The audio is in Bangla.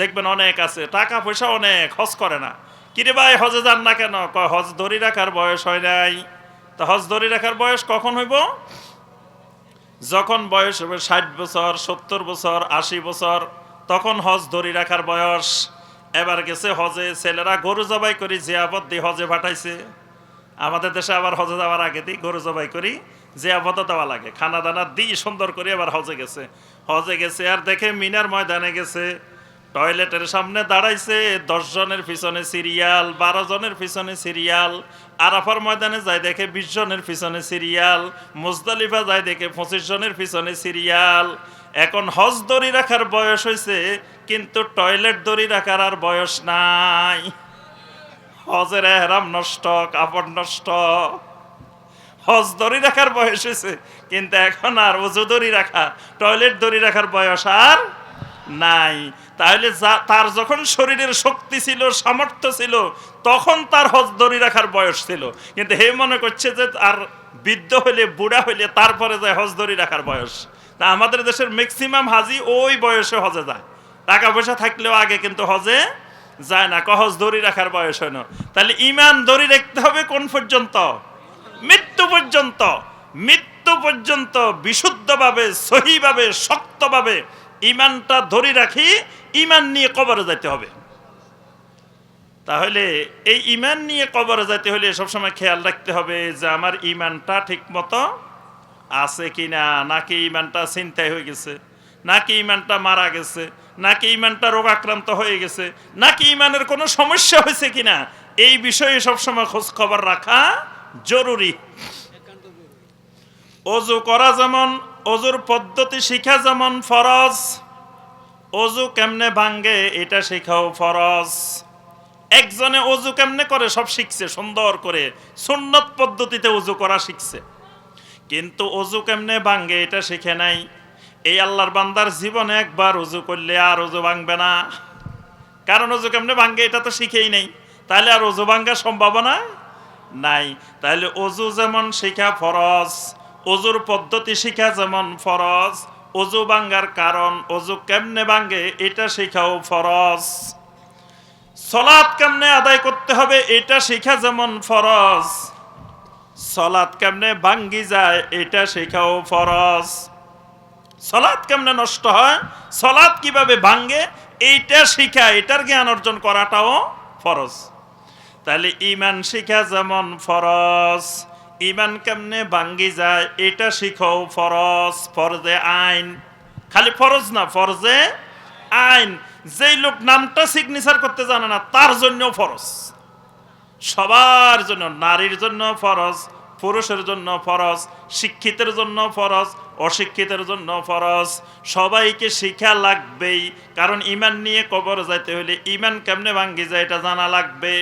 দেখবেন অনেক আছে, টাকা পয়সা অনেক, হজ করে না। কিরে ভাই, হজে যান না কেন? হজ ধরি রাখার বয়স হয় নাই। তা হজ ধরি রাখার বয়স কখন হইব? যখন বয়স হবে ষাট বছর, সত্তর বছর, আশি বছর, তখন হজ ধরি রাখার বয়স। এবার গেছে হজে, ছেলেরা গরু জবাই করি জিয়াপদ দিয়ে হজে পাঠাইছে। আমাদের দেশে আবার হজে যাওয়ার আগে দিই, গরু জবাই করি জিয়াপদ দেওয়া লাগে। খানা দানা দিই, সুন্দর করে আবার হজে গেছে। হজে গেছে, আর দেখে মিনার ময়দানে গেছে। টয়লেটের সামনে দাঁড়াইছে, দশ জনের পিছনে সিরিয়াল, বারো জনের পিছনে সিরিয়াল, আরাফার ময়দানে যায় দেখে বিশ জনের পিছনে সিরিয়াল, মুজদালিফা যায় দেখে পঁচিশ জনের পিছনে সিরিয়াল। এখন হজ দড়ি রাখার বয়স হয়েছে কিন্তু টয়লেট দড়ি রাখার আর বয়স নাই। হজের এহরাম নষ্ট, কাপড় নষ্ট। হজ দড়ি রাখার বয়স হয়েছে কিন্তু এখন আর ওজু দড়ি রাখা, টয়লেট দড়ি রাখার বয়স আর নাই। তাহলে তার যখন শরীরের শক্তি ছিল, সামর্থ্য ছিল, তখন তার হজ দড়ি রাখার বয়স ছিল। কিন্তু হে মনে করছে যে আর বৃদ্ধ হইলে বুড়া হইলে তারপরে যায় হজ দড়ি রাখার বয়স। তা আমাদের দেশের ম্যাক্সিমাম হাজি ওই বয়সে হজে যায়। টাকা পয়সা থাকলেও আগে কিন্তু হজে যায় না কহজ দড়ি রাখার বয়স হয় না। তাহলে ইমান দড়ি রাখতে হবে কোন পর্যন্ত? মৃত্যু পর্যন্ত। মৃত্যু পর্যন্ত বিশুদ্ধভাবে, সহিভাবে, শক্তভাবে ইমানটা ধরে রাখি, ইমান নিয়ে কবরে যাইতে হবে। তাহলে এই ইমান নিয়ে কবরে যাইতে হলে সবসময় খেয়াল রাখতে হবে যে আমার ইমানটা ঠিক মতো আছে কি না নাকি ইমানটা চিন্তায় হয়ে গেছে নাকি ইমানটা মারা গেছে নাকি ইমানটা রোগাক্রান্ত হয়ে গেছে নাকি ইমানের কোনো সমস্যা হয়েছে কিনা, এই বিষয়ে সবসময় খোঁজ খবর রাখা জরুরি। অজু করা যেমন অজুর পদ্ধতি শিখা যেমন ফরজ, অজু কেমনে ভাঙ্গে এটা শেখাও ফরজ। একজনে অজু কেমনে করে? সব শিখছে, সুন্দর করে। সুন্নত পদ্ধতিতে অজু করা শিখছে। কিন্তু অজু কেমনে ভাঙ্গে এটা শিখে নাই। এই আল্লাহর বান্দার জীবনে একবার অজু করলে আর অজু ভাঙবে না। কারণ অজু কেমনে ভাঙ্গে এটা তো শিখেই নেই। তাহলে আর অজু ভাঙ্গার সম্ভাবনা নাই। তাহলে অজু যেমন শিখা ফরজ অজুর পদ্ধতি শিখা যেমন ফরজ, অজু ভাঙ্গার কারণ, অজু কেমনে ভাঙ্গে এটা শিখাও ফরজ। সলাৎ কেমনে আদায় করতে হবে এটা শিখা যেমন ফরজ। সলাৎ কেমনে ভাঙ্গি যায় এটা শেখাও ফরজ। সলাৎ কেমনে নষ্ট হয়, সলাৎ কীভাবে ভাঙ্গে, এইটা শিখা, এটার জ্ঞান অর্জন করাটাও ফরজ। তাহলে ইমান শিখা যেমন ফরজ। ইমান কেমনে ভাঙ্গি যায়, এটা শিখাও ফরজ, ফরজে আইন। খালি ফরজ না, ফরজে আইন। যেই লোক নামটা সিগনেচার করতে জানে না, তার জন্য ফরজ। সবার জন্য, নারীর জন্য ফরজ, পুরুষের জন্য ফরজ, শিক্ষিতের জন্য ফরজ, অশিক্ষিতের জন্য ফরজ। সবাইকে শিক্ষা লাগবেই, কারণ ইমান নিয়ে কবর যাইতে হলে ইমান কেমনে ভাঙ্গি যায়, এটা জানা লাগবে।